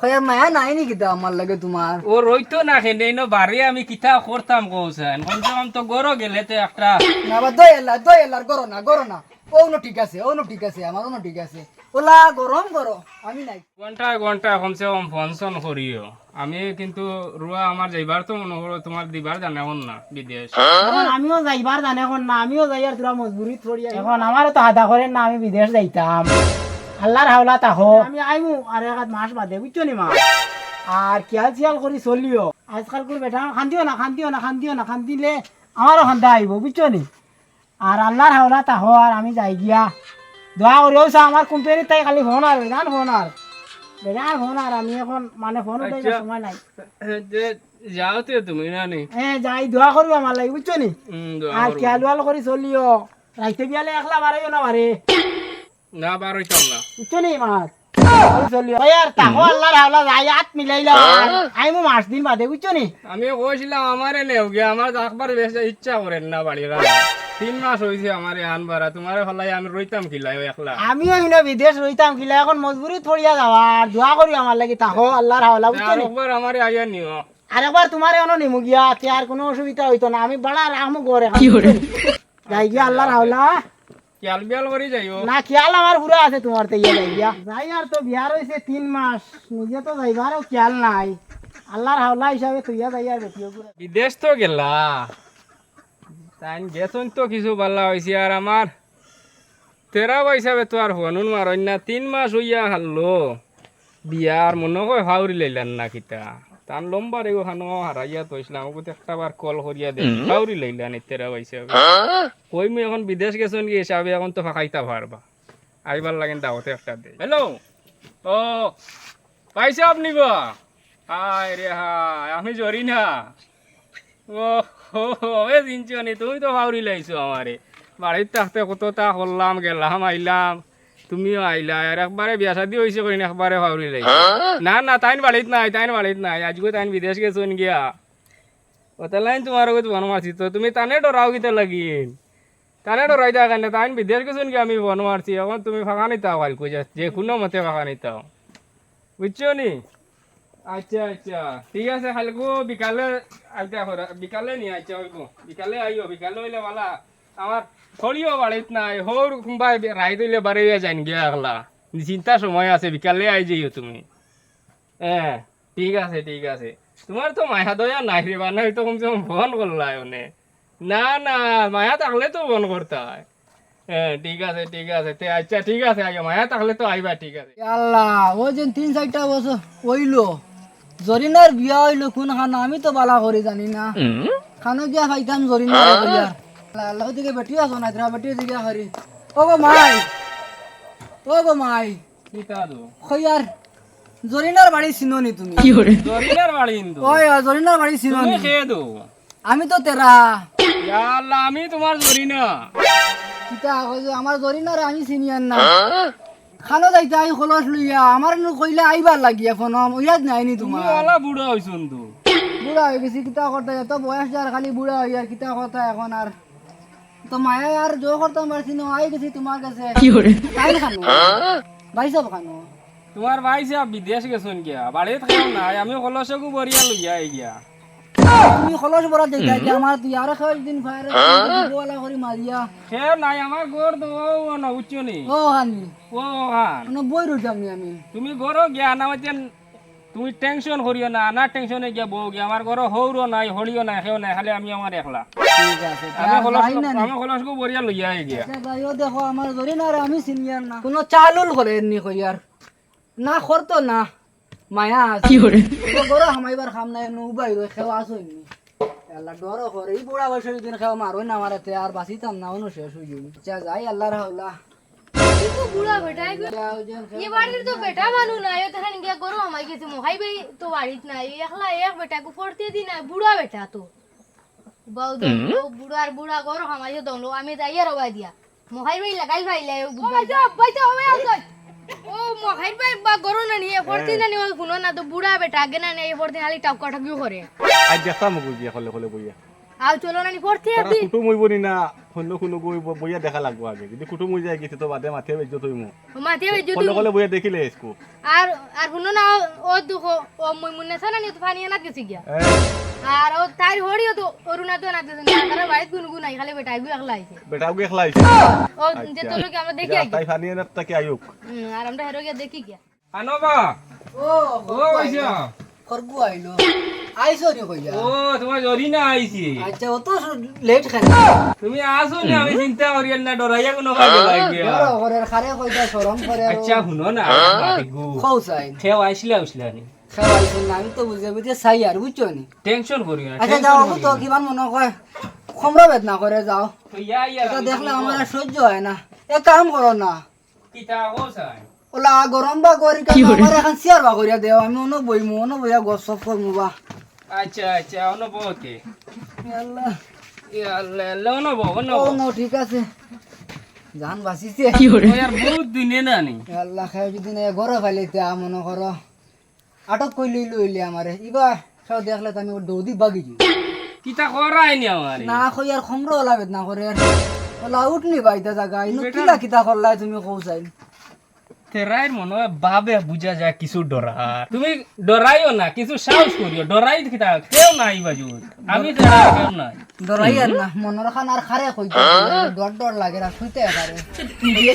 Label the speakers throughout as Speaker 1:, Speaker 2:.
Speaker 1: খয়ার মায়া নাই নি কিতা আমার লাগে তোমার
Speaker 2: ও রইতো না? ইনো বাড়ি আমি কিতা করতাম কৌছেন কমসে তো গরো গেলে তো একটা।
Speaker 1: না বা দই এলা দই এলার করো না করো না। ওনো ঠিক আছে ওনো ঠিক আছে আমার ওনো ঠিক আছে। ওলা গরম করো আমি নাই।
Speaker 2: ঘন্টায় ঘন্টায় কমসে কম ফনসন করিও আমি কিন্তু রুয়া আমার যাইবার তো মনে করো তোমার দিবার জানে হন না বিদেশ।
Speaker 3: এখন আমিও যাইবার জানে এখন না আমিও যাই আর তোরা মজবুরি থরি এখন আমারও তো হাতা করেন না আমি বিদেশ যাইতাম। আল্লাহর হাওলা তাহো আমি আইমু আর এক মাস বাদে বুঝছ নি মা? আর খেয়াল চিয়াল করে চলিও। আজকাল করে বেটা খান্দিও না খান্দিও না খান্দিও না খান্দিলে আমারও খান্দা আইব বুঝছ নি? আর আল্লাহর হাওলা তাহো আর আমি যাই গিয়া। দোয়া করিও চা আমার কোম্পানির তাই খালি ফোন আর বেজান ফোন আর? বেজান ফোন আর আমি এখন মানে ফোন
Speaker 2: আচ্ছা।
Speaker 3: সময় নাই।
Speaker 2: যে যাও তো তুমি না নি?
Speaker 3: হ্যাঁ যাই দোয়া করব আমার লাগি বুঝছ নি? আর
Speaker 2: করব।
Speaker 3: খেয়াল ওয়াল করে চলিও। রাইতে বিয়ালে একলা বাড়াইও না বারে
Speaker 2: না বার হইতাম না।
Speaker 3: বুঝছ নি মার চলিও ওই আর তাকো আল্লাহর হাওলা যাই হাত মিলাইলা। আই মু মাস দিন বাদে বুঝছ নি?
Speaker 2: আমি কইছিলাম আমারে নেও গিয়া আমার একবার বেশ ইচ্ছা করেন না বাড়ির তিন মাস হয়েছে আমার আন বাড়া তোমারে ফলাই আমি রইতাম কিলাই একলা।
Speaker 3: আমিও ইনো বিদেশ রইতাম কিলা এখন মজবুরি থরিয়া যাওয়া আর দোয়া করি আমার লাগি আল্লাহর হাওলা বুঝছ
Speaker 2: আর
Speaker 3: নি?
Speaker 2: একবার আমারে আইয়া নিও।
Speaker 3: আরেকবার তোমার এনো নিমু গিয়া তে আর কোনো অসুবিধা হইতো না আমি বড় রাখমু গরে যাই গিয়া আল্লাহর হাওলা।
Speaker 2: খেয়াল বিয়াল করে যাইও।
Speaker 3: না খেয়াল আমার পুরো আছে তোমার তো ইয়ে যাই গিয়া যাই আর তো বিয়ার হয়েছে তিন মাস। নিজে তো যাইবারও খেয়াল নাই। আল্লাহর হাওলা হিসাবে তুইয়া যাই আর বেটিও
Speaker 2: বিদেশ তো গেলা। তাই গেছন তো কিছু ভালো হয়েছে আর আমার। তেরা পয়সাবে তো আর হনুন মারন না তিন মাস হইয়া হারলো। বিয়ার মনে হয় হাউরি লইলেন না কিতা। তান লম্বা রেগো খানো হারাইয়া তৈছিলাম আমাকে একটা বার কল করিয়া দে। তেরা পয়সাবে কই মু এখন বিদেশ গেছন কি হিসাবে? এখন তো ফাঁকাইতা পারবা আইবার লাগেন দাওতে একটা দে হ্যালো ও পাইছে আপনি গো হায় রে হায় আমি জরি না। ও হো হো, এ চিনছনি তুমি তো ভাউরি লাইছো আমারে। বাড়ির থাকতে কত তা করলাম গেলাম আইলাম। তুমিও আইলা আর একবারে বিয়া শাদি হয়েছে কইন একবারে ভাউরি লাইছো না না তাইন বাড়িত নাই তাইন বাড়িত নাই আজকে তাইন বিদেশ গেছন গিয়া। ওতালাইন তোমার লগত বন মারছি তো তুমি তানে ডরাও কিতা লাগিন তানে ডরাই দেওয়া কেন তাইন বিদেশ গেছন গিয়া আমি বন মারছি এখন তুমি ফাঁকা নিতাও কাল কইয়া যে কোনো মতে ফাঁকা নিতাও। বুঝছ নি? আচ্ছা আচ্ছা ঠিক আছে কালকে বিকালে আইতা বিকালে নিয়ে আচ্ছা বিকালে আইও বিকালে হইলে বালা আমার খড়িও বাড়িত নাই হর কোনবাই রাই দিলে বাড়ি যাইন গিয়া একলা চিন্তা সময় আছে বিকালে আই যাইও তুমি। হ্যাঁ ঠিক আছে ঠিক আছে। তোমার তো মায়া দয়া নাই রে বানা হয়তো কমসে কম ফোন করলা ওনে না না মায়া থাকলে তো ফোন করতে হয় হ্যাঁ ঠিক আছে ঠিক আছে তে আচ্ছা ঠিক আছে আইও মায়া থাকলে তো আইবা ঠিক আছে।
Speaker 1: আল্লাহ ও যে তিন চারটা বছর হইল জরিনার বিয়া হইল কোন খানা আমি তো বালা করে জানি না। খানো গিয়া পাইতাম জরিনার আল্লাহ দিকে বেটি আছো না তোরা বেটি দিকে হরি ও গো মাই ও গো মাই। জরিনার বাড়ি চিনোনি তুমি।
Speaker 2: জরিনার বাড়ি
Speaker 1: ওই জরিনার বাড়ি চিনোনি।
Speaker 2: খেয়ে দো?
Speaker 1: আমি তো তেরা
Speaker 2: আমি তোমার জরিনা
Speaker 1: কিতা কইছো আমার জরিনার আমি চিনিয়ান না। খানো যাইতে আই খলস লইয়া। আমার নু কইলে আইবার লাগি এখন ইয়াদ নাইনি
Speaker 2: তুমি
Speaker 1: তোমার
Speaker 2: ওলা বুড়া হইছুন তো।
Speaker 1: বুড়া হয়ে গেছি কিতা করতে এত বয়স যার খালি বুড়া হই আর কিতা কথা এখন আর তো মায়া আর জো করতাম পারছি না আই গেছি তোমার কাছে। তাই খানো। ভাই সব খানো
Speaker 2: তোমার ভাই সাহেব বিদেশ গেছুন গিয়া বাড়ি থাকাও নাই আমি কলসকু বরিয়া লইয়া আই গিয়া।
Speaker 1: তুমি খলস বড় দেখতে কি আমার তুই আর খাওয়ার দিন ফায়ার বলা করি মারিয়া।
Speaker 2: সে নাই আমার গোর তো ও না উচ্চনি
Speaker 1: ও হানি।
Speaker 2: ও হান।
Speaker 1: মানে বই রইতাম আমি।
Speaker 2: তুমি ঘর গিয়া না হইতেন তুমি টেনশন করিও না না টেনশনে গিয়া বউ গিয়া আমার ঘর হৌরও নাই হলিও নাই সেও নাই খালি আমি আমার একলা। আমি কলস
Speaker 1: না নি।
Speaker 2: বরিয়া লইয়া আই গিয়া।
Speaker 1: আচ্ছা, দেখো আমার আমি সিনিয়র না। কোনো চালুল করে নি কইয়ার না করতো না মায়া হামাইবার খাম নাই রই নি আল্লাহ ডর করে এই বুড়া বয়সের দিন খেওয়া মারোই না আর বাঁচিতাম না অনু শেষ হয়ে আচ্ছা যাই আল্লাহর হাওলা।
Speaker 4: তো বুড়া বেটাই গো ये बाड़ीर तो बेटा मानू ना यो तहन गया करो हमारे के मोहाई भाई तो बाड़ीत ना ये एकला एक बेटा को फोड़ते दिन ना बुढ़ा बेटा तो बहु दो बुढ़ा और बुढ़ा करो हमारे दोनों हमें जाइए रवा दिया मोहाई भाई लगाई भाई ले ओ भाई जा भाई जा हमें आ ओ मोहाई भाई बा करो ना नहीं ये फोड़ते ना नहीं कुनो ना तो बुढ़ा बेटा आगे ना नहीं ये फोड़ते खाली टक्का टक्की करे
Speaker 5: আজ দেখা মোক বুঝিয়া কলে কলে বইয়া
Speaker 4: আর চলো না নি পড়তে একদিন
Speaker 5: কুটুম হইব নি না অন্য কোনো গই বইয়া দেখা লাগবো আগে। যদি কুটুম হয়ে যায় গেছে তো বাদে মাথে বেজ্য তৈমু
Speaker 4: মাতে যদি
Speaker 5: কলে কলে বইয়া দেখিলে এসকো।
Speaker 4: আর আর শুনো না ও- দুঃখ ও মই মুন্নে ছানা নি তো পানি আনাত গেছি গিয়া? আর ও তার হড়িও তো অরুণা তো না দিছেন তারা বাড়িত গুনগুন নাই খালি বেটা আইগু একলা আইছে।
Speaker 5: বেটাও গে
Speaker 4: ও যে তোর লোকে আমরা দেখি আইছি
Speaker 5: তাই ফানি না তাকে আয়ুক।
Speaker 4: আর আমরা হেরো গিয়া দেখি গিয়া।
Speaker 2: আনবা।
Speaker 1: ও
Speaker 2: ও কইছো
Speaker 1: আইলো। আইসো নি কইয়া।
Speaker 2: ও তোমার জরি না আইছি?
Speaker 1: আচ্ছা অত লেট খাই
Speaker 2: তুমি আসো না আমি চিন্তা করি না ডরাইয়া কোনো কাজে
Speaker 1: খারে কইতা শরম করে
Speaker 2: আচ্ছা শুনো না গু
Speaker 1: চাই
Speaker 2: খেও নি।
Speaker 1: খাওয়াইছো না আমি তো বুঝে বুঝে চাই আর বুঝছ নি?
Speaker 2: টেনশন করি না
Speaker 1: আচ্ছা যাও তো কিমান মনে কয় খমরা বেদনা করে যাও।
Speaker 2: তো ইয়া ইয়া
Speaker 1: দেখলে আমার সহ্য হয় না। এক কাম করো না।
Speaker 2: কিতা
Speaker 1: ওলা গরম বা করি কাম আমার এখন চেয়ার বা করিয়া দেও আমি অন্য বইমু অন্য বইয়া গছ সব করমু বা।
Speaker 2: আচ্ছা আচ্ছা অন বকে
Speaker 1: আল্লাহ
Speaker 2: আল্লাহ আল্লাহ অন বক অন
Speaker 1: ও নো ঠিক আছে। জান বাঁচিছে।
Speaker 2: ইয়ার বহুত দিনে না নি
Speaker 1: আল্লাহ খাই যদি না ঘরে ফেলিতে মনে করো আটক কই লই লইলে আমারে ইবা সব দেখলে তো আমি ওর দৌদি বাগি যাই
Speaker 2: কিতা করাই নি আমার
Speaker 1: না কই আর খমরো ওলা বেদনা করে আর ওলা উঠনি বাইতে জায়গা ইনো কিলা কিতা করলাই তুমি কৌ চাই।
Speaker 2: তেরাইর মনে হয় বাবে বুঝা যায় কিছু ডরার তুমি ডরাইও না কিছু সাহস করিও ডরাই কেউ নাই বাজু আমি কেউ নাই।
Speaker 1: ডরাই আর না মনের খান আর খারে কইতে ডর ডর লাগে আর শুইতে পারে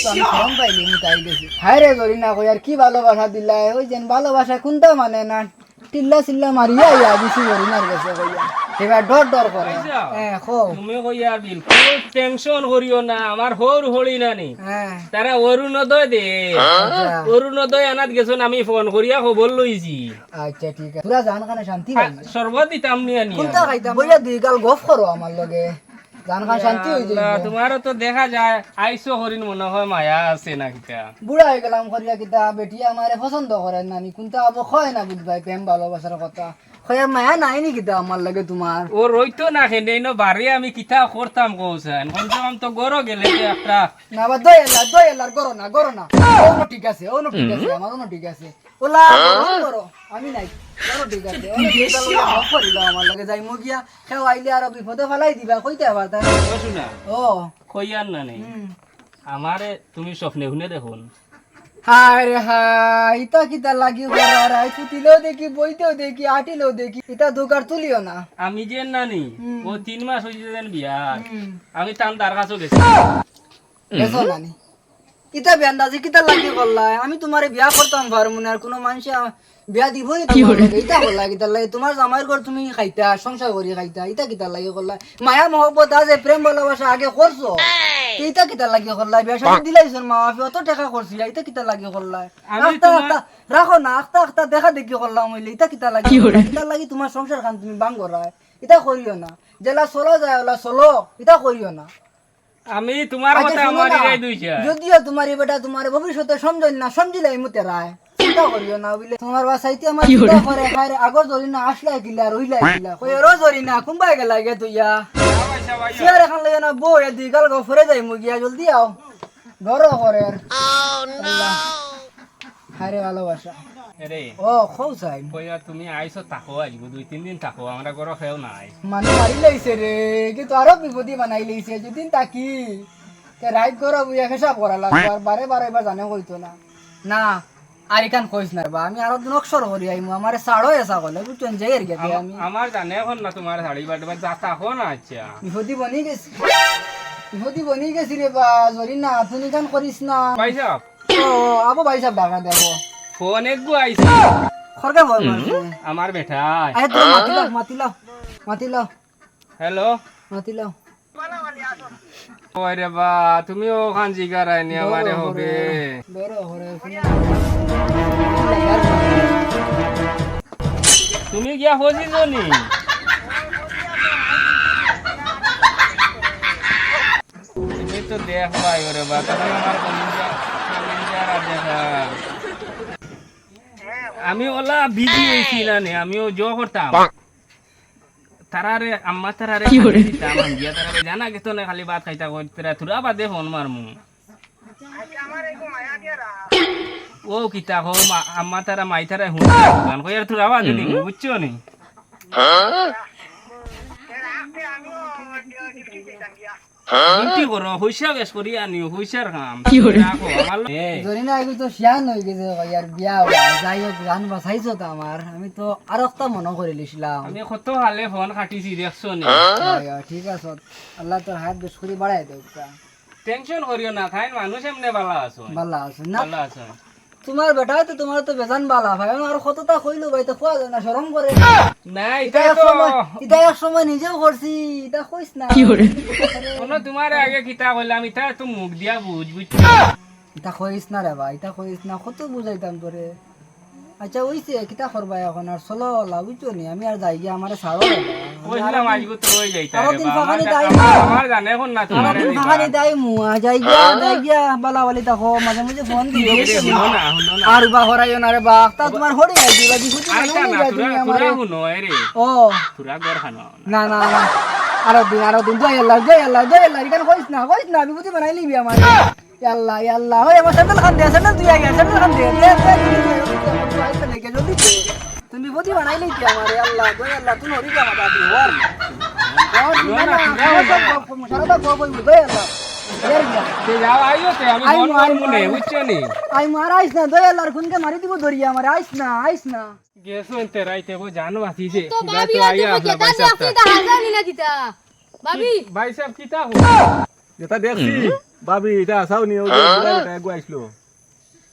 Speaker 1: তো আমি গরম পাইলি আমি তাই গেছি হায় রে গরি না কই আর কি ভালোবাসা দিলাই ওই যেন ভালোবাসা কোনটা মানে না টিল্লা চিল্লা মারিয়া ইয়া দিছি গরি নার গেছে কইয়া এবার ডর ডর করে। হ্যাঁ
Speaker 2: তুমি কইয়া বিলকুল টেনশন করিও না আমার হর হলি না নি।
Speaker 1: হ্যাঁ।
Speaker 2: তারা অরুণোদয় দে।
Speaker 1: আচ্ছা।
Speaker 2: অরুণোদয় আনাত গেছন আমি ফোন করিয়া খবর লইছি।
Speaker 1: আচ্ছা ঠিক আছে। পুরা জান খানে শান্তি পাই
Speaker 2: সর্বত দিতাম নিয়া নিয়া
Speaker 1: কোনটা খাইতাম? বইয়া দুই গাল গফ করো আমার লগে।
Speaker 2: তোমারও তো দেখা যায় আইসো হরিণ মনে হয় মায়া আছে না কিতা।
Speaker 1: বুড়া হয়ে গেলাম করিয়া কিতা বেটি আমারে পছন্দ করে না নি। কোনটা আবো খয় না বুঝবাই প্রেম ভালোবাসার কথা। খয়ার মায়া নাই নি কিতা আমার লাগে তোমার
Speaker 2: ও রইতো না খেলে ন বাড়ি আমি কিতা করতাম কৌছেন কমসে তো গরো গেলে একটা
Speaker 1: না বা দই এলার দই এলার করো না করো না। ওনো ঠিক আছে ওনো ঠিক আছে আমার ওনো ঠিক আছে। ওলা গরম আমি নাই। করো ঠিক আছে ওনো ঠিক আছে ভাব করিল আমার লাগে। যাই আইলে আর বিপদে ফেলাই দিবা কইতে আবার
Speaker 2: না
Speaker 1: ও
Speaker 2: কইয়ার না নেই
Speaker 1: হুম।
Speaker 2: আমারে তুমি স্বপ্নে শুনে দেখুন।
Speaker 1: হায় হাই ইতা কিতা লাগি করার আই দেখি বইতেও দেখি আটিলেও দেখি ইতা দোকার তুলিও না।
Speaker 2: আমি যে নানি ও তিন মাস হয়েছে যেন বিয়া। আমি তান তার কাছেও গেছি।
Speaker 1: নানি। ইতা বেন্দাজি কিতা লাগি করলাই আমি তোমারে বিয়া করতাম পারমু না আর কোনো মানুষ বিয়া। ইতা করলাই কিতা লাগে। তোমার জামাইর ঘর তুমি খাইতা সংসার করি খাইতা ইতা কিতা লাগি করলাই মায়া মহব্বত আছে প্রেম ভালোবাসা আগে করছ ইতা কিতা লাগি করলাই বিয়া শাদী দিলাইছন মা বাপে অত টাকা করছি ইতা কিতা লাগি করলাই রাখো না আখতা আখতা দেখা দেখি করলাম হইলে ইতা কিতা লাগি ইতা লাগি তোমার সংসার খান তুমি বাং করাই ইতা করিও না। জেলা চলো যায় ওলা চলো ইতা করিও না।
Speaker 2: আমি তোমার কথা
Speaker 1: শুনো
Speaker 2: আমার
Speaker 1: না,
Speaker 2: দুইছা
Speaker 1: যদিও তোমার এই বেটা তোমার ভবিষ্যতে সমঝল না সমঝিলে মুতে রায়। চিন্তা করিও না বলে তোমার বাসাইতে আমার চিন্তা করে খায় আগর ধরি না আসলে কিলা রইলা কিলা কই রো ধরি না কুম্বাই গেলা গে তুইয়া। চেয়ার এখন লাগে না বউ এ দিগাল গো ফরে যাই মু গিয়া জলদি আও। ঘর করে আর হায় রে ভালোবাসা। ও খৌ চাই
Speaker 2: কইয়া তুমি আইসো থাকো আসব দুই তিন দিন থাকো আমরা ঘর খেও নাই।
Speaker 1: মানুষ মারি লাইছে রে কিন্তু আরও বিপদী বানাই লাইছে যদিন তাকি। তে রাইট করো বুঝা হিসাব করা লাগবে আর বারে বারে এবার জানে কইতো না। না আর এখান কইস না বা আমি আরও দিন অক্ষর করি আইমু আমার সাড়ো এসা কলে বুঝছেন যাই আর গেছে আমি
Speaker 2: আমার জানে এখন না তোমার শাড়ি বাটবার যা থাকো না আচ্ছা
Speaker 1: বিপদী বনি গেছি। বিপদী বনি গেছি রে বা জরি না তুমি কান করিস না। ও আবো ভাই সাহেব ডাকা দেখো
Speaker 2: ফোন একগু আইছে
Speaker 1: খরকে বল
Speaker 2: আমার বেটাই
Speaker 1: আরে তো মাতি লাও মাতি লাও মাতি লাও
Speaker 2: হ্যালো।
Speaker 1: মাতি লাও
Speaker 2: ওই রে বা তুমি ওখান জিগার আইনি আমারে হবে। তুমি গিয়া হজি জনি। তুমি তো দেখ পাই রে বা তুমি আমার কলিজা কলিজারা দেখা আমি ওলা বিজি হইছি না নে আমিও জো করতাম। তারারে আম্মা তারারে খালি দিতাম গিয়া তারারে জানা গেত না খালি ভাত খাইতা কইতরা থুরা বাদে ফোন মারমু। ও কিতা হো মা- আম্মা তারা মাই তারা হুন গান কইয়ার থুরা বাদে দিমু বুঝছ নি? কি করো পয়সা বেশ করি আনিও পয়সার কাম আমার লো- এ,
Speaker 1: জরিনা এগুলো তো শিয়ান হয়ে গেছে ইয়ার বিয়া যাই হোক গান বাঁচাইছো তো আমার। আমি তো আর একটা মনে করে লিছিলাম।
Speaker 2: আমি কত হালে ফোন কাটিছি দেখছ নি?
Speaker 1: হয়, হয়, ঠিক আছে। আল্লাহ তোর হাত বেশ করে বাড়াই দেব
Speaker 2: টেনশন করিও না খাই মানুষ এমনি বালা আছো।
Speaker 1: ভালো আছে না?
Speaker 2: বালা আছো।
Speaker 1: তোমার বেটা তো তোমার তো বেজান বালা ভাই। আর কতটা কইলো ভাই তো খোয়া যায় না শরম করে
Speaker 2: না
Speaker 1: এটা
Speaker 2: তো
Speaker 1: সময় এটা এক সময় নিজেও করছি এটা কইস না।
Speaker 2: কোনো তোমার আগে কিতা কইলাম এটা তো মুখ দিয়া বুঝ বুঝ
Speaker 1: এটা কইস না রে ভাই এটা কইস না কত বুঝাইতাম তোরে আচ্ছা ওইছে কিতা করবা এখন আর চলো লাভ বুঝছ নি? আমি আর যাই গিয়া আমারে ছাড়ো
Speaker 2: কইলাম আজকে তো যাইতা রে
Speaker 1: ফাঁকানি
Speaker 2: আমার জানে এখন না তোমার
Speaker 1: দিন ফাঁকানি দাই মুয়া যাই গিয়া যাই গিয়া বালা বালি দেখো মাঝে মাঝে ফোন দিও
Speaker 2: না
Speaker 1: আর বা হরাইও না রে বা তা তোমার হরি আই দিবা দি খুঁজি
Speaker 2: আইতা
Speaker 1: বানাই
Speaker 2: না তুরা শুনো রে
Speaker 1: ও
Speaker 2: তুরা গর খানো
Speaker 1: না না না আরও দিন আরও দিন জয় আল্লাহ জয় আল্লাহ জয় আল্লাহ এখানে কইস না কইস না বিভূতি বানাই লিবি আমার আল্লাহ আল্লাহ ওই আমার স্যান্ডেল খান দে স্যান্ডেল তুই আগে স্যান্ডেল খান দে দে দে তুই আইতে নাকি জলদি দে তুমি বিভূতি বানাই লিবি আমার? আল্লাহ জয় আল্লাহ তুই হরি। যা মাতা দি ওর
Speaker 5: এটা আসাও নি ওই যে বুড়া বেটা একগু আইসলো।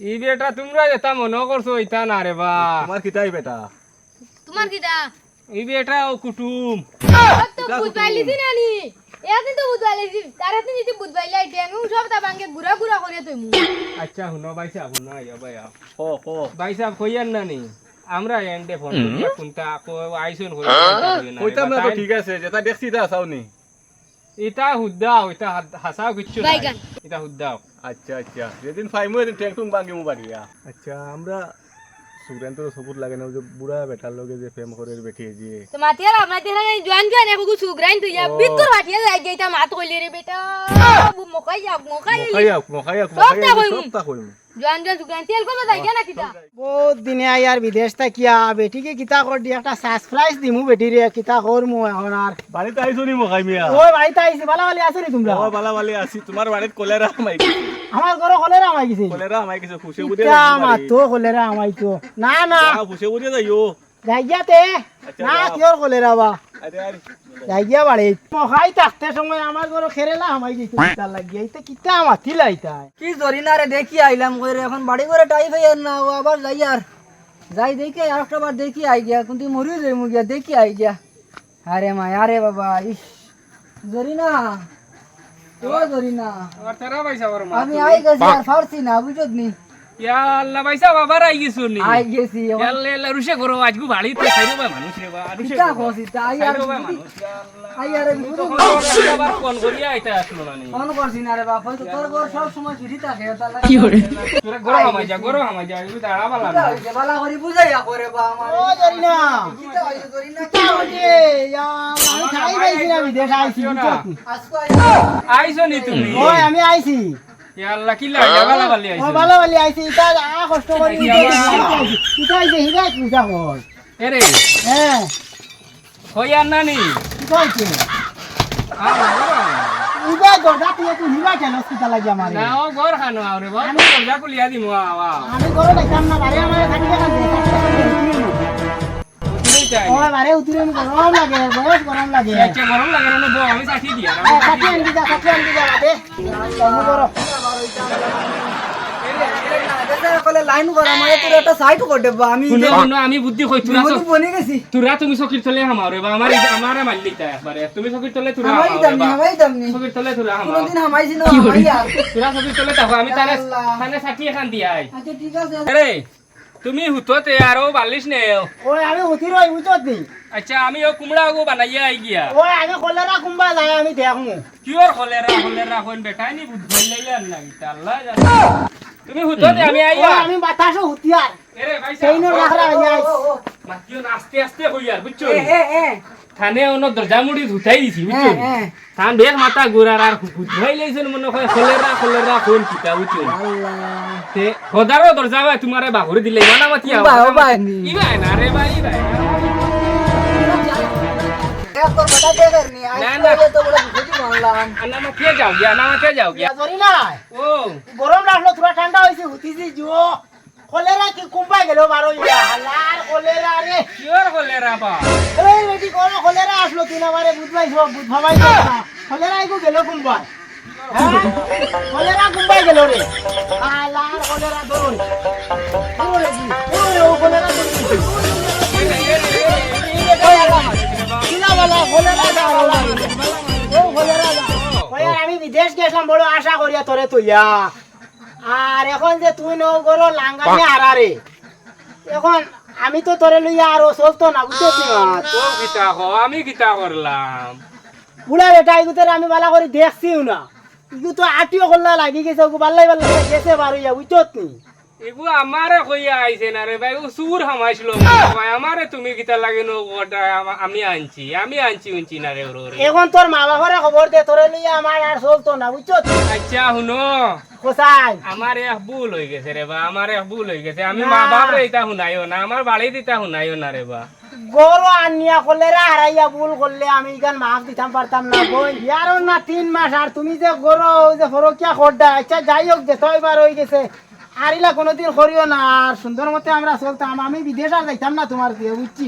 Speaker 2: ই বেটা তোমরা যেটা মনে করছ ইতা না রে বা।
Speaker 5: তোমার কিতাই বেটা?
Speaker 4: তোমার কিতা
Speaker 2: ই বেটা ও কুটুম।
Speaker 4: তো বুঝবাইলি দিন আনি। এদিন তো বুঝবাইলি তার দিন যদি বুঝবাইলি আইতে আমি সব তা বাঙ্গে গুড়া গুড়া করে তুই মু
Speaker 2: আচ্ছা শুনো ভাই সাহেব শুনো আইয়া ভাই।
Speaker 5: ও ও
Speaker 2: ভাই সাহেব কইয়ান না নি? আমরা এন্ডে ফোন কোনটা কো আইছুন হই
Speaker 5: কইতাম না তো ঠিক আছে যেটা দেখছি এটা আসাও নি?
Speaker 2: ইতা হুদ্দাও ইতা হাসাও কিচ্ছু। ইতা হুদ্দাও
Speaker 5: আচ্ছা আচ্ছা। যেদিন ফাইমু এদিন ট্যাংটুং বাঙ্গি মু বাড়িয়া আচ্ছা আমরা সুরেন তো সবুত লাগে না ওই যে বুড়া বেটার লগে যে প্রেম করে বেঠিয়ে দিয়ে
Speaker 4: তো মাতিয়ার আমরা তেরা জোয়ান জোয়ান একো সুগ্রাইন তুই যা বিতর হাটিয়া যাই গেইতা মাত কইলে রে বেটা মকাই যা মকাই
Speaker 5: মখাইয়া মখাইয়া
Speaker 4: সবটা কইমু।
Speaker 3: বহুত দিনে আয়ার বিদেশ থাকিয়া বেটিকে কিতা কর দি একটা সারপ্রাইজ দিমু বেটিরে কিতা করমু এখন আর
Speaker 5: বাড়িতে আইছো নি মখাই মিয়া?
Speaker 3: ওই বাড়িতে আইছি ভালো ভালো আছে নি তোমরা?
Speaker 5: ও বালা বালি আছি তোমার বাড়িত কলেরা গেছে।
Speaker 3: আমার ঘরে কলেরা আমাই গেছে।
Speaker 5: কলেরা আমাই গেছে খুশি বুড়ে
Speaker 3: কিতা মাতো কলেরা আমাই তো না না।
Speaker 5: খুশি বুড়ে যাইও
Speaker 3: যাইয়াতে
Speaker 5: আচ্ছা,
Speaker 3: না। কিয়র কলেরা বা?
Speaker 5: আরে আরে
Speaker 3: বাড়ি। মখাই থাকতে সময় আমার ঘরে খেরেলা আমাই গেছে কিতা লাগিয়া ইতা কিতা মাথি লাইতা।
Speaker 1: কি ধরি রে দেখি আইলাম কইরে এখন বাড়ি করে টাইপ না ও আবার যাই আর। যাই দেখি আর একটা বার দেখি আই গিয়া কিন্তু মরিও যাই মু গিয়া দেখি আই গিয়া। আরে মা আরে বাবা ইস ধরি না ও ধরি না
Speaker 2: আর তারা ভাই সাহেব মা।
Speaker 1: আমি আই গেছি আর ফারছি না বুঝত নি।
Speaker 2: ইয়া আল্লাহ ভাই সাহেব আই গেছো নি?
Speaker 1: আই গেছি এখন
Speaker 2: ইয়াল্লে ইয়াল্লে রুশে করো আজকু বাড়ি তো খাইরো ভাই মানুষ রে বা রুশে
Speaker 1: কিতা কইছি তা আর
Speaker 2: খাইরো ভাই মানুষ
Speaker 1: আই আর বিপদ
Speaker 2: আবার ফোন করিয়া আইতা আসলো না নি?
Speaker 1: ফোন করছি না রে বাপ হয়তো তোর ঘর সব সময় ফিরি থাকে তার লাগে
Speaker 2: তোরা গরো হামাই যা গরো হামাই যা এগুলো দাঁড়া বালা না।
Speaker 1: বালা করি বুঝাইয়া করে বা আমার
Speaker 3: ও ধরি না।
Speaker 1: কিতা হইছে ধরি না।
Speaker 3: কিতা হইছে ইয়া, আমি খাই পাইছি না বিদেশ আইছি
Speaker 1: আজকে
Speaker 2: আইছো। নি তুমি?
Speaker 3: ওই আমি আইছি।
Speaker 2: আল্লাহ কি লাগা? বালা বালি
Speaker 3: ও
Speaker 2: আইছো।
Speaker 3: ভালো ভালো আইছি আ কষ্ট করি ইটা আইছে? হিদায়ত পূজা কর
Speaker 2: এরে
Speaker 3: হ্যাঁ।
Speaker 2: হইয়া না নি
Speaker 3: ইটা
Speaker 2: আ,
Speaker 3: ইটা দরজা তুই তুই হিবা কেন কিতা লাগি আমার
Speaker 2: না ও ঘর খানো আরে বা আমি দরজা খুলিয়া দিমু আওয়া
Speaker 3: আমি ঘরে দেখাম না বারে আমার থাকি দেখাম
Speaker 2: বুঝলেই
Speaker 3: বারে উতরে গরম লাগে বয়স গরম লাগে।
Speaker 2: আচ্ছা গরম লাগে না বউ আমি সাথী দিয়া
Speaker 3: কাটি আনবি যা কাটি আনবি যা বাদে। করো
Speaker 1: তোর আমি
Speaker 2: বুদ্ধি কই তুরা
Speaker 1: বিপদে বনে গেছি।
Speaker 2: তুরা তুমি চকির তলে হামারে বা আমার আমারে মারলি তা একবারে। তুমি চকির তলে তুরা
Speaker 1: হামাই
Speaker 2: হামারে
Speaker 1: দামনি
Speaker 2: বা
Speaker 1: হামাই দামনি।
Speaker 2: তলে তুরা হামারে
Speaker 1: কোনদিন হামাইছি না হামাইয়া
Speaker 2: তুরা চকির তলে তাকো আমি
Speaker 1: আল্লাহ।
Speaker 2: তানে সাথী এখান দিয়াই।
Speaker 1: আচ্ছা ঠিক আছে।
Speaker 2: আরে তুমি হুততে আরও বালিশ নে?
Speaker 3: ওই আমি হুতি রই নি
Speaker 2: আচ্ছা আমি ও কুমড়া গো বানাইয়া আই গিয়া।
Speaker 3: ওই আমি কলেরা কুম্বা যায় আমি দেখমু
Speaker 2: কিওর কলেরা কলেরা হইন বেটাই নি বুদ্ধি লাইলা না ইতা আল্লাহ জানে। তুমি হুততে আমি আইয়া
Speaker 3: আমি বাতাসও হুতিয়ার
Speaker 2: এরে ভাই
Speaker 3: সেই নো রাখরা আইয়া
Speaker 2: মাতিও না আস্তে আস্তে হইয়ার বুঝছ
Speaker 1: এ এ এ।
Speaker 2: থানে অন্য দরজা মুড়ি ধুতাই দিছি বুঝছ
Speaker 1: এ এ
Speaker 2: থান বেশ মাথা গুড়ার আর ধুয়াই লাইছেন মনে হয় হলেরা হলেরা কোন কিতা বুঝছ তে খোদারও দরজা ভাই তোমারে বাঘরে দিলে ইমানা মাতিয়া
Speaker 1: বাবা, বাবা নি।
Speaker 2: ইবাই না। রে ভাই ও।
Speaker 3: গরম লাগল তোরা ঠান্ডা হয়েছে হুতিছি জুও কলেরা কি কুম্পাই গেল বারো হালার কলেরা রে।
Speaker 2: কিয়র হলে রাবা
Speaker 3: এই রেডি করো কলেরা আসলো তুই আমারে বুধবাই সব বুধ ভাবাই কলেরা আইগো গেল হ্যাঁ? কলেরা কুম্পাই গেল রে হালার কলেরা ও কলেরা কলেরা কলেরা আর আমি বিদেশ গেছিলাম বড় আশা করিয়া তোরে তুইয়া। আর এখন যে তুই নৌ করো লাঙ্গানি আরারে এখন আমি তো তোরে লইয়া আরও চলতো না বুঝছ
Speaker 2: তো গীতা কো আমি গীতা করলাম।
Speaker 3: পুরা বেটা ইগুতের আমি বালা করে দেখছিও না। ইগু তো আটিও করলা লাগি গেছে ওগু বাল্লাই বাল্লাই গেছে বারুইয়া ইয়া না নি?
Speaker 2: এগু আমারে কইয়া আইছে না রে ভাই ও সুর হামাইছিল ভাই আমারে তুমি গীতা লাগে নো ওটা আমি আনছি আমি আনছি উনছি না রে ওর।
Speaker 3: এখন তোর মা বাবারে খবর দে তোরে লইয়া আমার আর চলতো না বুঝছ
Speaker 2: আচ্ছা আমার এক ভুল হয়ে গেছে রে বা আমার এক ভুল হয়ে গেছে। আমি মা রে শুনাইও না আমার বাড়ি দিতা শুনাইও না রে বা।
Speaker 3: গরু আনিয়া করলে হারাইয়া ভুল করলে আমি ইখান মাছ দিতাম পারতাম না বই। ইয়ার না তিন মাস আর তুমি যে গরু যে ফরকিয়া খড্ডা আচ্ছা যাই হোক যে ছয়বার হয়ে গেছে। আর ইলা কোনোদিন করিও না। আর সুন্দর মতে আমরা চলতাম। আমি বিদেশ আর যাইতাম না তোমার দিয়ে, বুঝছি?